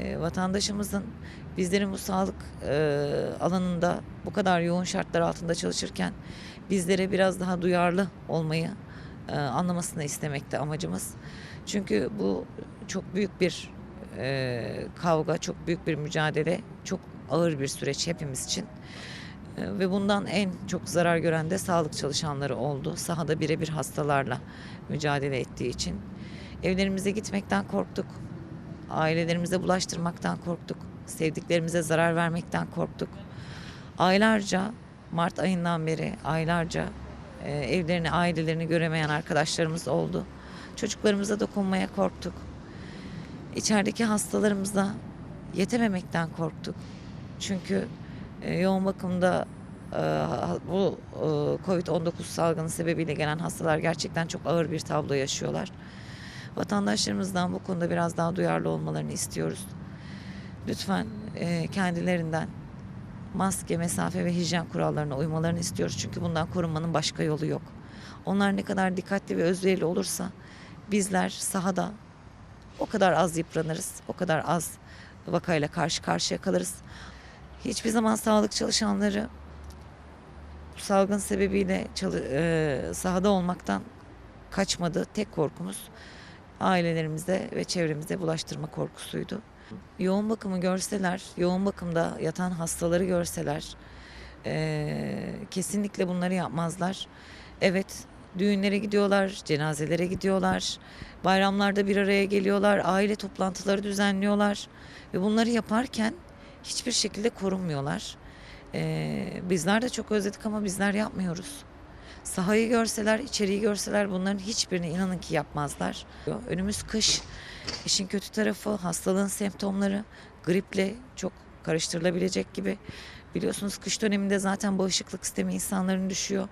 Vatandaşımızın bizlerin bu sağlık alanında bu kadar yoğun şartlar altında çalışırken bizlere biraz daha duyarlı olmayı anlamasını istemekte amacımız. Çünkü bu çok büyük bir kavga, çok büyük bir mücadele, çok ağır bir süreç hepimiz için. Ve bundan en çok zarar gören de sağlık çalışanları oldu. Sahada birebir hastalarla mücadele ettiği için. Evlerimize gitmekten korktuk. Ailelerimize bulaştırmaktan korktuk. Sevdiklerimize zarar vermekten korktuk. Aylarca, Mart ayından beri aylarca e, evlerini, ailelerini göremeyen arkadaşlarımız oldu. Çocuklarımıza dokunmaya korktuk. İçerideki hastalarımıza yetememekten korktuk. Çünkü e, yoğun bakımda e, bu e, Covid-19 salgını sebebiyle gelen hastalar gerçekten çok ağır bir tablo yaşıyorlar. Vatandaşlarımızdan bu konuda biraz daha duyarlı olmalarını istiyoruz. Lütfen e, kendilerinden maske, mesafe ve hijyen kurallarına uymalarını istiyoruz. Çünkü bundan korunmanın başka yolu yok. Onlar ne kadar dikkatli ve özverili olursa bizler sahada o kadar az yıpranırız, o kadar az vakayla karşı karşıya kalırız. Hiçbir zaman sağlık çalışanları salgın sebebiyle çalı- e, sahada olmaktan kaçmadı. Tek korkumuz ailelerimize ve çevremize bulaştırma korkusuydu. Yoğun bakımı görseler, yoğun bakımda yatan hastaları görseler eee, kesinlikle bunları yapmazlar. Evet, düğünlere gidiyorlar, cenazelere gidiyorlar, bayramlarda bir araya geliyorlar, aile toplantıları düzenliyorlar ve bunları yaparken hiçbir şekilde korunmuyorlar. Eee, bizler de çok özledik ama bizler yapmıyoruz. Sahayı görseler, içeriği görseler bunların hiçbirini inanın ki yapmazlar. Önümüz kış. İşin kötü tarafı hastalığın semptomları griple çok karıştırılabilecek gibi. Biliyorsunuz kış döneminde zaten bağışıklık sistemi insanların düşüyor.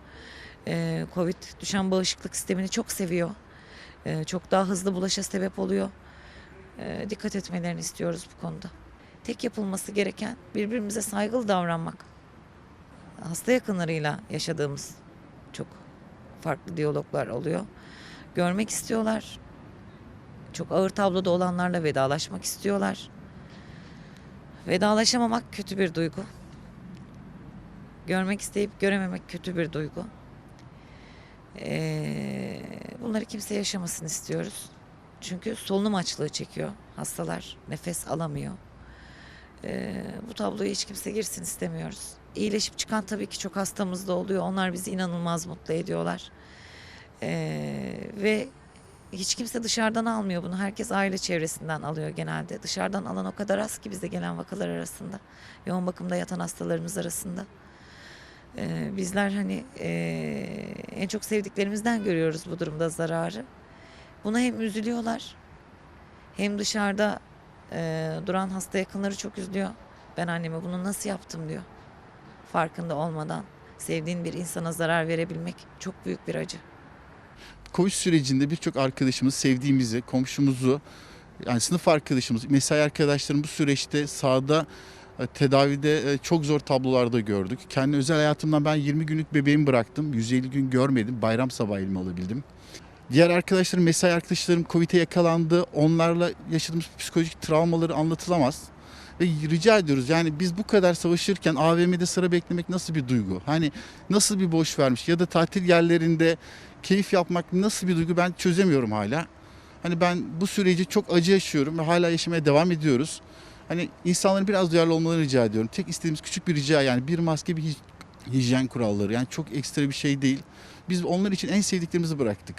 Ee, Covid düşen bağışıklık sistemini çok seviyor. Ee, çok daha hızlı bulaşa sebep oluyor. Ee, dikkat etmelerini istiyoruz bu konuda. Tek yapılması gereken birbirimize saygılı davranmak. Hasta yakınlarıyla yaşadığımız farklı diyaloglar oluyor. Görmek istiyorlar. Çok ağır tabloda olanlarla vedalaşmak istiyorlar. Vedalaşamamak kötü bir duygu. Görmek isteyip görememek kötü bir duygu. Ee, bunları kimse yaşamasın istiyoruz. Çünkü solunum açlığı çekiyor hastalar. Nefes alamıyor. Ee, bu tabloya hiç kimse girsin istemiyoruz. İyileşip çıkan tabii ki çok hastamız da oluyor. Onlar bizi inanılmaz mutlu ediyorlar. Ee, ve hiç kimse dışarıdan almıyor bunu. Herkes aile çevresinden alıyor genelde. Dışarıdan alan o kadar az ki bize gelen vakalar arasında. Yoğun bakımda yatan hastalarımız arasında. Ee, bizler hani ee, en çok sevdiklerimizden görüyoruz bu durumda zararı. Buna hem üzülüyorlar hem dışarıda ee, duran hasta yakınları çok üzülüyor. Ben anneme bunu nasıl yaptım diyor. Farkında olmadan sevdiğin bir insana zarar verebilmek çok büyük bir acı. Covid sürecinde birçok arkadaşımız, sevdiğimizi, komşumuzu, yani sınıf arkadaşımız, mesai arkadaşlarım bu süreçte sahada e, tedavide e, çok zor tablolarda gördük. Kendi özel hayatımdan ben 20 günlük bebeğimi bıraktım. 150 gün görmedim. Bayram sabahı elime alabildim. Diğer arkadaşlarım, mesai arkadaşlarım Covid'e yakalandı. Onlarla yaşadığımız psikolojik travmaları anlatılamaz. Ve rica ediyoruz yani biz bu kadar savaşırken AVM'de sıra beklemek nasıl bir duygu? Hani nasıl bir boş vermiş ya da tatil yerlerinde keyif yapmak nasıl bir duygu ben çözemiyorum hala. Hani ben bu süreci çok acı yaşıyorum ve hala yaşamaya devam ediyoruz. Hani insanların biraz duyarlı olmalarını rica ediyorum. Tek istediğimiz küçük bir rica yani bir maske bir hij- hijyen kuralları yani çok ekstra bir şey değil. Biz onlar için en sevdiklerimizi bıraktık.